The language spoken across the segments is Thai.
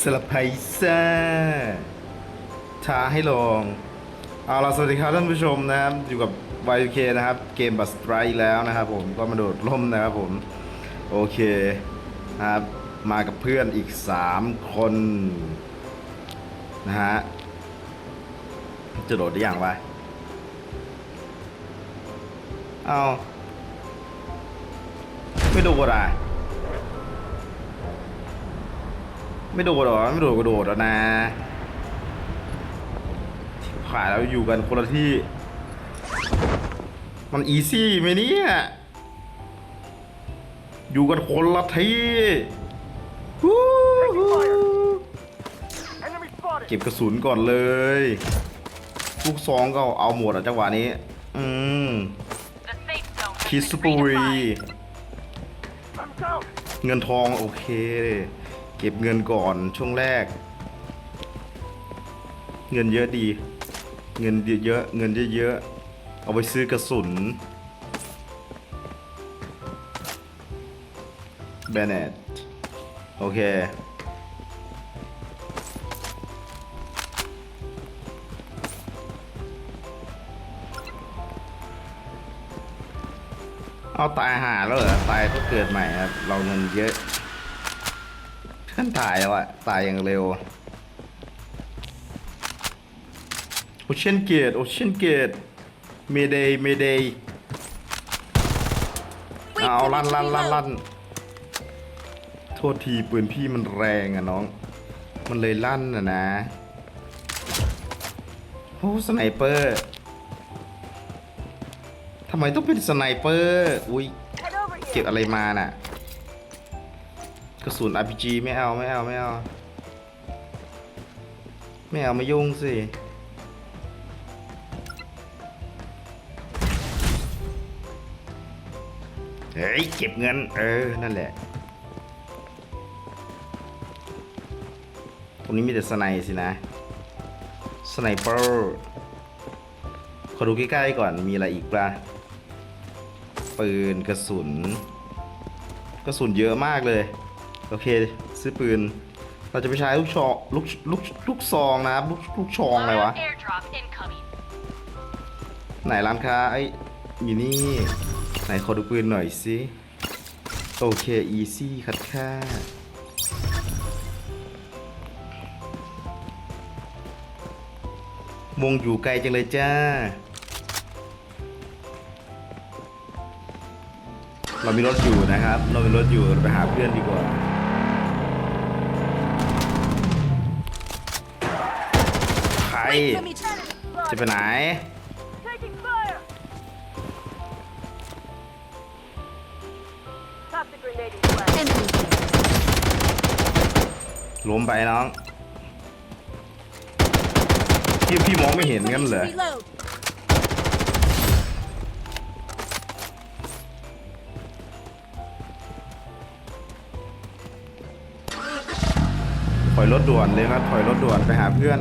สลับไพซ่าท้าให้ลองเอาล่ะสวัสดีครับท่านผู้ชมนะครับ อยู่กับ YK นะครับ เกมบัสไตรแล้วนะครับผมก็มาโดดร่มนะครับผม โอเคนะครับ มากับเพื่อนอีก 3 คน นะฮะ จะโดดได้อย่างวะเอาไม่โดดอะ ไม่โดดหรอ ไม่โดดก็โดดแล้วนะผ่านแล้วอยู่กันคนละที่ มันอีซี่ไหมเนี่ย อยู่กันคนละที่ฮู้ฮู้ Enemy spotted! เก็บกระสุนก่อนเลยลูกซองก็เอาหมดอะจังหวะนี้ อืม The safe zone คิ has ส been ปุรี redefined. I'm down! เงินทองโอเคเก็บเงินก่อนช่วงแรก เงินเยอะดี เงินเยอะเงินเยอะๆเอาไปซื้อกระสุนแบเนตโอเค เอาตายหาแล้วเหรอ ตายก็เกิดใหม่ครับ เราเงินเยอะ ท่านตายแล้วอะตายอย่างเร็ว โอเชียนเกต โอเชียนเกต เมเดย์ เมเดย์ เอาลั่นลั่นลั่นลั่นโทษทีปืนพี่มันแรงอะน้อง มันเลยลั่นอะนะ โอ้สไนเปอร์ทำไมต้องเป็นสไนเปอร์ อุ้ย Head over เก็บ here! อะไรมาน่ะ กระสุน RPG ไม่เอาไม่เอาไม่เอาไม่เอาไม่ยุ่งสิเฮ้ยเก็บเงิน เออ นั่นแหละ ตรงนี้มีแต่สไนสินะ สไนเปอร์ขอดูใกล้ๆก่อนมีอะไรอีกปะปืนกระสุน กระสุนเยอะมากเลย โอเค ซื้อปืน เราจะไปใช้ลูกชองลูกลูกลูกซองนะครับลูกลูกชองอะไรวะ Live airdrop incoming. ไหนร้านค้าไอ้อยู่นี่ ไหนขอดูปืนหน่อยสิโอเค อีซี่คัดค่าวงอยู่ไกลจังเลยจ้า เรามีรถอยู่นะครับ เรามีรถอยู่เราไปหาเพื่อนดีกว่า จะไปไหน ล้มไปน้องพี่พี่มองไม่เห็นงั้นเหรอถอยรถด่วนเลยครับถอยรถด่วนไปหาเพื่อน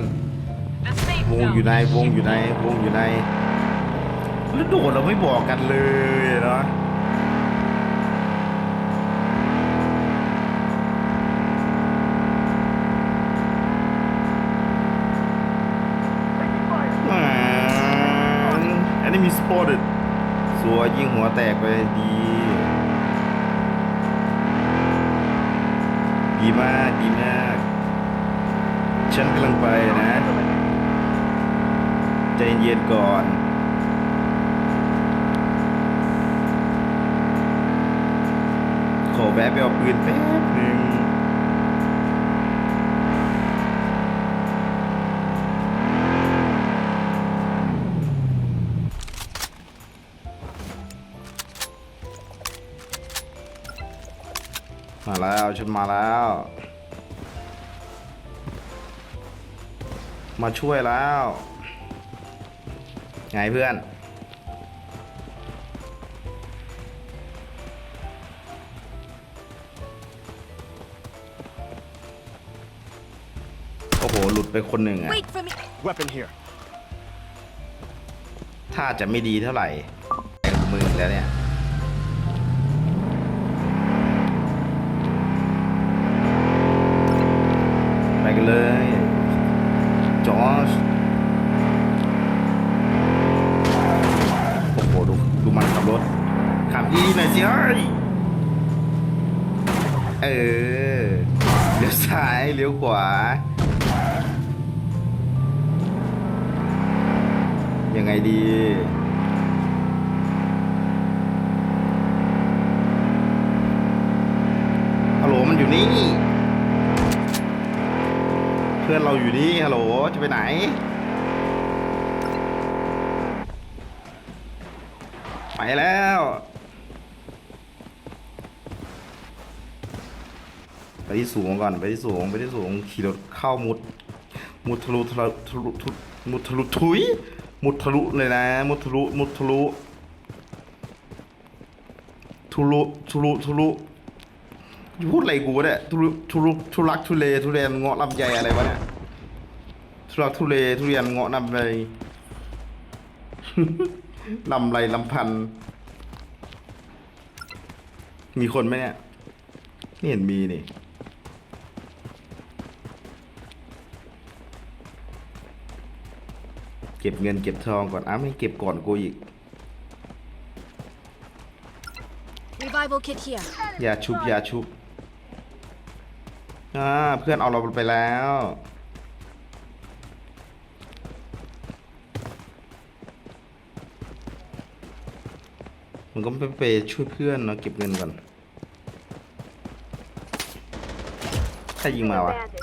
วงอยู่ในวงอยู่ในวงอยู่ในแล้วโดดเราไม่บอกกันเลยเนาะอันนี้มีสปอร์ตสัวยิงหัวแตกไปดี ดีมาก ดีมาก ฉันกำลังไปนะ ใจเย็นๆก่อนขอแวะไปเอาปืนแป๊บหนึ่งมาแล้วฉันมาแล้ว มาช่วยแล้ว ไงเพื่อน โอ้โห หลุดไปคนหนึ่งอะ Wait for me. Weapon here. ถ้าจะไม่ดีเท่าไหร่แรงมืออีกแล้วเนี่ยกันเลย จอร์ น่อยสิเฮ้ยเออเลี้ยวซ้ายเลี้ยวขวา ยังไงดีฮัลโหลมันอยู่นี่ เพื่อนเราอยู่นี่ฮัลโหลจะไปไหนไปแล้ว ไป ที่สูงก่อนไปที่สูงไปที่สูงขี่รถเข้ามุด มุดทะลุทะลุทะลุทะลุมุดทะลุทุย มุดทะลุเลยนะ มุดทะลุมุดทะลุทุลุทุลุทุลุพูดอะไรกูวะเนี่ยทุลุทุลุทุลักทุเลทุเรียนเงาะลำไยอะไรวะเนี่ยทุลักทุเลทุเรียนเงาะลำไรลำไรลำพัน มีคนไหมเนี่ยไม่เห็นมีนี่ เก็บเงินเก็บทองก่อนอ้าวไม่เก็บก่อนกูอีก Revival kit here. อย่าชุบอย่าชุบอ่าเพื่อนเอาเราไปแล้ว มันก็ไปไปช่วยเพื่อนเนาะเก็บเงินก่อนใครยิงมาวะ Bandage.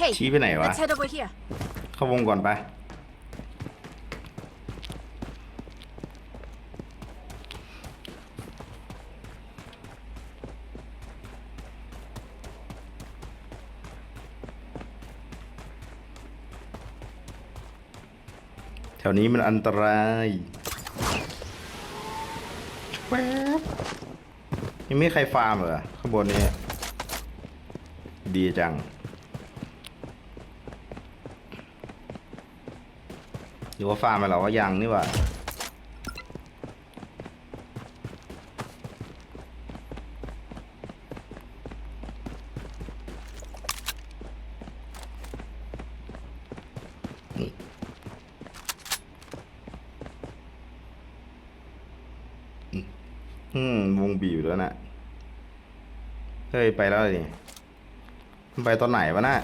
Hey, ชี้ไปไหนวะ let's head over here. เข้าวงก่อนไป แถวนี้มันอันตรายแว๊บยังไม่มีใครฟาร์มเหรอข้างบนนี้ ดีจัง หรือว่าฟาร์มไปแล้วว่ายังนี่ว่าอืม วงบีบแล้วนะเฮ้ย ไปแล้วเลยมันไปตอนไหนวะน่ะ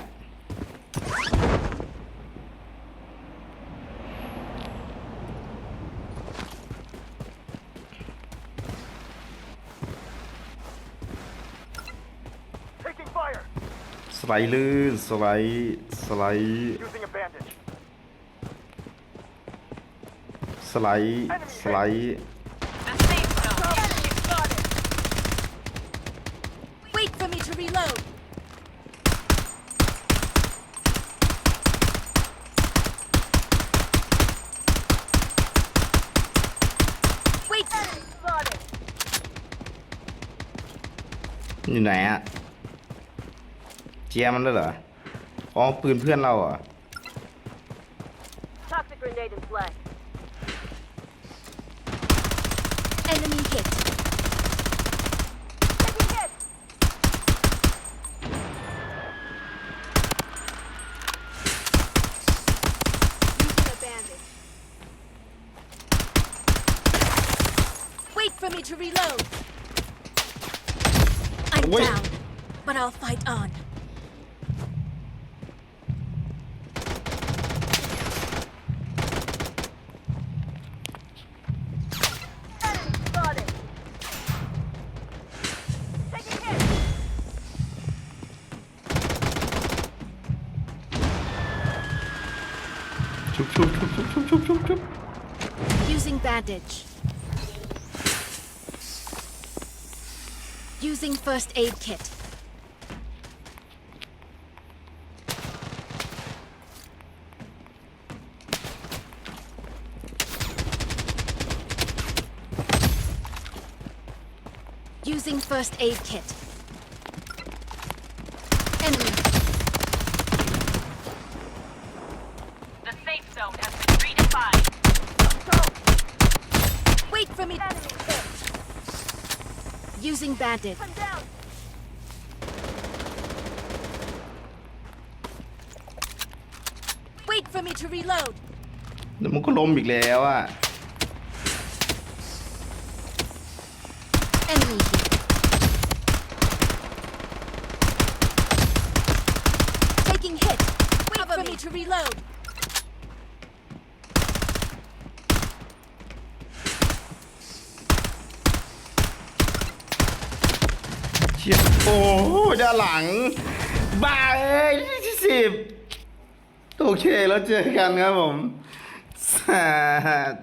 fire. ส ไลด์ลื่นสไลด์สไลด์สไลด์สไลด์อยู่ไหนอะ จียมันแล้วเหรอ อ๋อ ปืนเพื่อนเราเหรอ Toxic grenade in play. Enemy hit. Taking hit. Using a bandage. Wait for me to reload. I'm Wait. down, but I'll fight on. ชุบชุบชุบชุบชุบชุบชุบชุบ Using bandage. Using first aid kit. Using first aid kit. Using bandit. One down. Wait for me to reload. เดี๋ยวมันก็ล้มอีกแล้วอ่ะ Enemy here. Taking hit. Wait for me to reload. ียโอ้โหด้านหลัง บ้าเอ้ยที่สิบโอเคแล้วเจอกันครับผมสาด